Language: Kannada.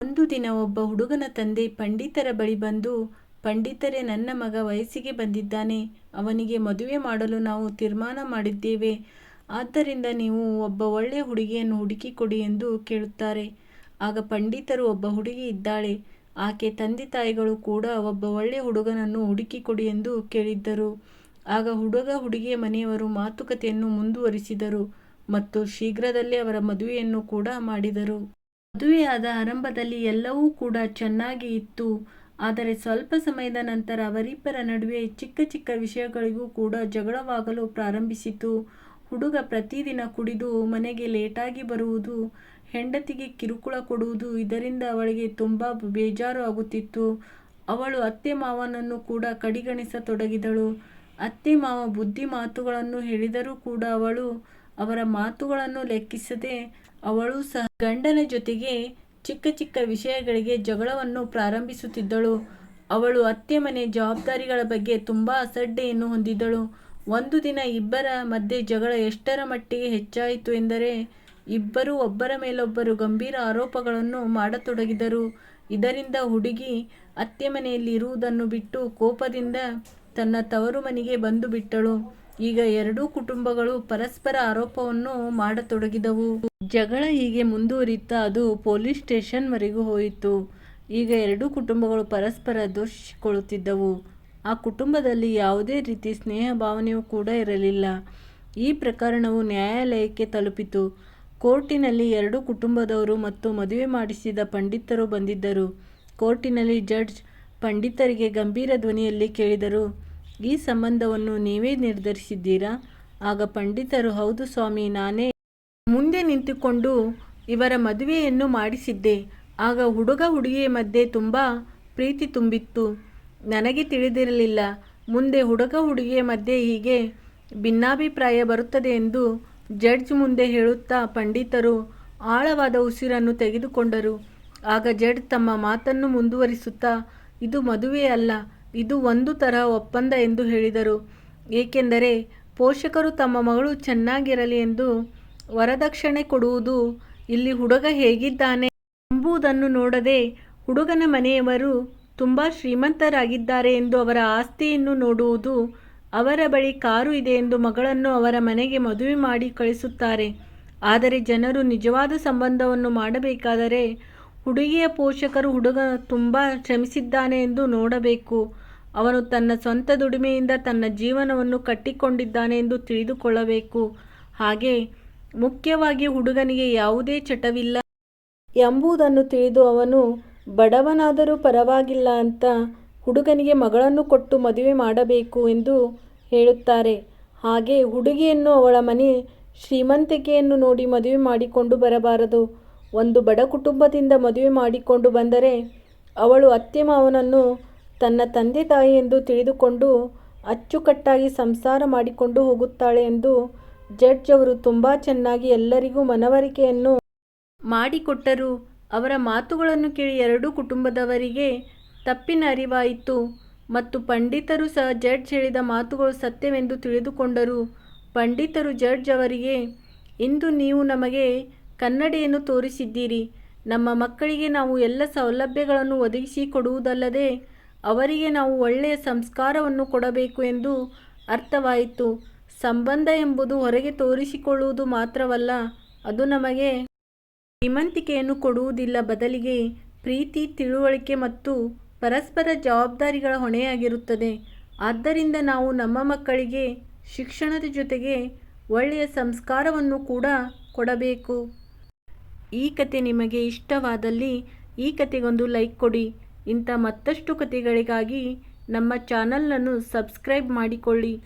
ಒಂದು ದಿನ ಒಬ್ಬ ಹುಡುಗನ ತಂದೆ ಪಂಡಿತರ ಬಳಿ ಬಂದು, ಪಂಡಿತರೇ, ನನ್ನ ಮಗ ವಯಸ್ಸಿಗೆ ಬಂದಿದ್ದಾನೆ. ಅವನಿಗೆ ಮದುವೆ ಮಾಡಲು ನಾವು ತೀರ್ಮಾನ ಮಾಡಿದ್ದೇವೆ. ಆದ್ದರಿಂದ ನೀವು ಒಬ್ಬ ಒಳ್ಳೆಯ ಹುಡುಗಿಯನ್ನು ಹುಡುಕಿಕೊಡಿ ಎಂದು ಕೇಳುತ್ತಾರೆ. ಆಗ ಪಂಡಿತರು ಒಬ್ಬ ಹುಡುಗಿ ಇದ್ದಾಳೆ. ಆಕೆ ತಂದೆ ತಾಯಿಗಳು ಕೂಡ ಒಬ್ಬ ಒಳ್ಳೆಯ ಹುಡುಗನನ್ನು ಹುಡುಕಿಕೊಡಿ ಎಂದು ಕೇಳಿದ್ದರು. ಆಗ ಹುಡುಗ ಹುಡುಗಿಯ ಮನೆಯವರು ಮಾತುಕತೆಯನ್ನು ಮುಂದುವರಿಸಿದರು ಮತ್ತು ಶೀಘ್ರದಲ್ಲೇ ಅವರ ಮದುವೆಯನ್ನು ಕೂಡ ಮಾಡಿದರು. ಮದುವೆಯಾದ ಆರಂಭದಲ್ಲಿ ಎಲ್ಲವೂ ಕೂಡ ಚೆನ್ನಾಗಿ ಇತ್ತು. ಆದರೆ ಸ್ವಲ್ಪ ಸಮಯದ ನಂತರ ಅವರಿಬ್ಬರ ನಡುವೆ ಚಿಕ್ಕ ಚಿಕ್ಕ ವಿಷಯಗಳಿಗೂ ಕೂಡ ಜಗಳವಾಗಲು ಪ್ರಾರಂಭಿಸಿತು. ಹುಡುಗ ಪ್ರತಿದಿನ ಕುಡಿದು ಮನೆಗೆ ಲೇಟಾಗಿ ಬರುವುದು, ಹೆಂಡತಿಗೆ ಕಿರುಕುಳ ಕೊಡುವುದು ಇದರಿಂದ ಅವಳಿಗೆ ತುಂಬ ಬೇಜಾರು ಆಗುತ್ತಿತ್ತು. ಅವಳು ಅತ್ತೆ ಮಾವನನ್ನು ಕೂಡ ಕಡಿಗಣಿಸತೊಡಗಿದಳು. ಅತ್ತೆ ಮಾವ ಬುದ್ಧಿ ಮಾತುಗಳನ್ನು ಹೇಳಿದರೂ ಕೂಡ ಅವಳು ಅವರ ಮಾತುಗಳನ್ನು ಲೆಕ್ಕಿಸದೆ ಅವಳು ಸಹ ಗಂಡನ ಜೊತೆಗೆ ಚಿಕ್ಕ ಚಿಕ್ಕ ವಿಷಯಗಳಿಗೆ ಜಗಳವನ್ನು ಪ್ರಾರಂಭಿಸುತ್ತಿದ್ದಳು. ಅವಳು ಅತ್ತೆ ಮನೆ ಜವಾಬ್ದಾರಿಗಳ ಬಗ್ಗೆ ತುಂಬ ಅಸಡ್ಡೆಯನ್ನು ಹೊಂದಿದ್ದಳು. ಒಂದು ದಿನ ಇಬ್ಬರ ಮಧ್ಯೆ ಜಗಳ ಎಷ್ಟರ ಮಟ್ಟಿಗೆ ಹೆಚ್ಚಾಯಿತು ಎಂದರೆ ಇಬ್ಬರೂ ಒಬ್ಬರ ಮೇಲೊಬ್ಬರು ಗಂಭೀರ ಆರೋಪಗಳನ್ನು ಮಾಡತೊಡಗಿದರು. ಇದರಿಂದ ಹುಡುಗಿ ಅತ್ತೆ ಮನೆಯಲ್ಲಿ ಇರುವುದನ್ನು ಬಿಟ್ಟು ಕೋಪದಿಂದ ತನ್ನ ತವರು ಮನೆಗೆ ಬಂದು ಬಿಟ್ಟಳು. ಈಗ ಎರಡೂ ಕುಟುಂಬಗಳು ಪರಸ್ಪರ ಆರೋಪವನ್ನು ಮಾಡತೊಡಗಿದವು. ಜಗಳ ಹೀಗೆ ಮುಂದುವರಿಯುತ್ತಾ ಅದು ಪೊಲೀಸ್ ಸ್ಟೇಷನ್ವರೆಗೂ ಹೋಯಿತು. ಈಗ ಎರಡೂ ಕುಟುಂಬಗಳು ಪರಸ್ಪರ ದೂಷಿಸಿಕೊಳ್ಳುತ್ತಿದ್ದವು. ಆ ಕುಟುಂಬದಲ್ಲಿ ಯಾವುದೇ ರೀತಿ ಸ್ನೇಹ ಭಾವನೆಯೂ ಕೂಡ ಇರಲಿಲ್ಲ. ಈ ಪ್ರಕರಣವು ನ್ಯಾಯಾಲಯಕ್ಕೆ ತಲುಪಿತು. ಕೋರ್ಟಿನಲ್ಲಿ ಎರಡೂ ಕುಟುಂಬದವರು ಮತ್ತು ಮದುವೆ ಮಾಡಿಸಿದ ಪಂಡಿತರು ಬಂದಿದ್ದರು. ಕೋರ್ಟಿನಲ್ಲಿ ಜಡ್ಜ್ ಪಂಡಿತರಿಗೆ ಗಂಭೀರ ಧ್ವನಿಯಲ್ಲಿ ಕೇಳಿದರು. ಈ ಸಂಬಂಧವನ್ನು ನೀವೇ ನಿರ್ಧರಿಸಿದ್ದೀರಾ? ಆಗ ಪಂಡಿತರು, ಹೌದು ಸ್ವಾಮಿ, ನಾನೇ ಮುಂದೆ ನಿಂತುಕೊಂಡು ಇವರ ಮದುವೆಯನ್ನು ಮಾಡಿಸಿದ್ದೆ. ಆಗ ಹುಡುಗ ಹುಡುಗಿಯ ಮಧ್ಯೆ ತುಂಬ ಪ್ರೀತಿ ತುಂಬಿತ್ತು. ನನಗೆ ತಿಳಿದಿರಲಿಲ್ಲ. ಮುಂದೆ ಹುಡುಗ ಹುಡುಗಿಯ ಮಧ್ಯೆ ಹೀಗೆ ಭಿನ್ನಾಭಿಪ್ರಾಯ ಬರುತ್ತದೆ ಎಂದು ಜಡ್ಜ್ ಮುಂದೆ ಹೇಳುತ್ತಾ ಪಂಡಿತರು ಆಳವಾದ ಉಸಿರನ್ನು ತೆಗೆದುಕೊಂಡರು. ಆಗ ಜಡ್ಜ್ ತಮ್ಮ ಮಾತನ್ನು ಮುಂದುವರಿಸುತ್ತಾ, ಇದು ಮದುವೆ ಅಲ್ಲ ಇದು ಒಂದು ತರಹ ಒಪ್ಪಂದ ಎಂದು ಹೇಳಿದರು. ಏಕೆಂದರೆ ಪೋಷಕರು ತಮ್ಮ ಮಗಳು ಚೆನ್ನಾಗಿರಲಿ ಎಂದು ವರದಕ್ಷಿಣೆ ಕೊಡುವುದು ಇಲ್ಲಿ ಹುಡುಗ ಹೇಗಿದ್ದಾನೆ ಎಂಬುದನ್ನು ನೋಡದೆ ಹುಡುಗನ ಮನೆಯವರು ತುಂಬ ಶ್ರೀಮಂತರಾಗಿದ್ದಾರೆ ಎಂದು ಅವರ ಆಸ್ತಿಯನ್ನು ನೋಡುವುದು ಅವರ ಬಳಿ ಕಾರು ಇದೆ ಎಂದು ಮಗಳನ್ನು ಅವರ ಮನೆಗೆ ಮದುವೆ ಮಾಡಿ ಕಳಿಸುತ್ತಾರೆ. ಆದರೆ ಜನರು ನಿಜವಾದ ಸಂಬಂಧವನ್ನು ಮಾಡಬೇಕಾದರೆ ಹುಡುಗಿಯ ಪೋಷಕರು ಹುಡುಗ ತುಂಬ ಶ್ರಮಿಸಿದ್ದಾನೆ ಎಂದು ನೋಡಬೇಕು. ಅವನು ತನ್ನ ಸ್ವಂತ ದುಡಿಮೆಯಿಂದ ತನ್ನ ಜೀವನವನ್ನು ಕಟ್ಟಿಕೊಂಡಿದ್ದಾನೆ ಎಂದು ತಿಳಿದುಕೊಳ್ಳಬೇಕು. ಹಾಗೆ ಮುಖ್ಯವಾಗಿ ಹುಡುಗನಿಗೆ ಯಾವುದೇ ಚಟವಿಲ್ಲ ಎಂಬುದನ್ನು ತಿಳಿದು ಅವನು, ಬಡವನಾದರೂ ಪರವಾಗಿಲ್ಲ ಅಂತ ಹುಡುಗನಿಗೆ ಮಗಳನ್ನು ಕೊಟ್ಟು ಮದುವೆ ಮಾಡಬೇಕು ಎಂದು ಹೇಳುತ್ತಾರೆ. ಹಾಗೆ ಹುಡುಗಿಯನ್ನು ಅವಳ ಮನೆ ಶ್ರೀಮಂತಿಕೆಯನ್ನು ನೋಡಿ ಮದುವೆ ಮಾಡಿಕೊಂಡು ಬರಬಾರದು. ಒಂದು ಬಡ ಕುಟುಂಬದಿಂದ ಮದುವೆ ಮಾಡಿಕೊಂಡು ಬಂದರೆ ಅವಳು ಅತ್ತೆ ಮಾವನನ್ನು ತನ್ನ ತಂದೆ ತಾಯಿ ಎಂದು ತಿಳಿದುಕೊಂಡು ಅಚ್ಚುಕಟ್ಟಾಗಿ ಸಂಸಾರ ಮಾಡಿಕೊಂಡು ಹೋಗುತ್ತಾಳೆ ಎಂದು ಜಡ್ಜ್ ಅವರು ತುಂಬ ಚೆನ್ನಾಗಿ ಎಲ್ಲರಿಗೂ ಮನವರಿಕೆಯನ್ನು ಮಾಡಿಕೊಟ್ಟರು. ಅವರ ಮಾತುಗಳನ್ನು ಕೇಳಿ ಎರಡೂ ಕುಟುಂಬದವರಿಗೆ ತಪ್ಪಿನ ಅರಿವಾಯಿತು ಮತ್ತು ಪಂಡಿತರು ಸಹ ಜಡ್ಜ್ ಹೇಳಿದ ಮಾತುಗಳು ಸತ್ಯವೆಂದು ತಿಳಿದುಕೊಂಡರು. ಪಂಡಿತರು ಜಡ್ಜ್ ಅವರಿಗೆ, ಇಂದು ನೀವು ನಮಗೆ ಕನ್ನಡಿಯನ್ನು ತೋರಿಸಿದ್ದೀರಿ. ನಮ್ಮ ಮಕ್ಕಳಿಗೆ ನಾವು ಎಲ್ಲ ಸೌಲಭ್ಯಗಳನ್ನು ಒದಗಿಸಿ ಕೊಡುವುದಲ್ಲದೆ ಅವರಿಗೆ ನಾವು ಒಳ್ಳೆಯ ಸಂಸ್ಕಾರವನ್ನು ಕೊಡಬೇಕು ಎಂದು ಅರ್ಥವಾಯಿತು. ಸಂಬಂಧ ಎಂಬುದು ಹೊರಗೆ ತೋರಿಸಿಕೊಳ್ಳುವುದು ಮಾತ್ರವಲ್ಲ, ಅದು ನಮಗೆ ಶ್ರೀಮಂತಿಕೆಯನ್ನು ಕೊಡುವುದಿಲ್ಲ. ಬದಲಿಗೆ ಪ್ರೀತಿ, ತಿಳುವಳಿಕೆ ಮತ್ತು ಪರಸ್ಪರ ಜವಾಬ್ದಾರಿಗಳ ಹೊಣೆಯಾಗಿರುತ್ತದೆ. ಆದ್ದರಿಂದ ನಾವು ನಮ್ಮ ಮಕ್ಕಳಿಗೆ ಶಿಕ್ಷಣದ ಜೊತೆಗೆ ಒಳ್ಳೆಯ ಸಂಸ್ಕಾರವನ್ನು ಕೂಡ ಕೊಡಬೇಕು. ಈ ಕತೆ ನಿಮಗೆ ಇಷ್ಟವಾದಲ್ಲಿ ಈ ಕತೆಗೊಂದು ಲೈಕ್ ಕೊಡಿ. ಇಂಥ ಮತ್ತಷ್ಟು ಕತೆಗಳಿಗಾಗಿ ನಮ್ಮ ಚಾನಲನ್ನು ಸಬ್ಸ್ಕ್ರೈಬ್ ಮಾಡಿಕೊಳ್ಳಿ.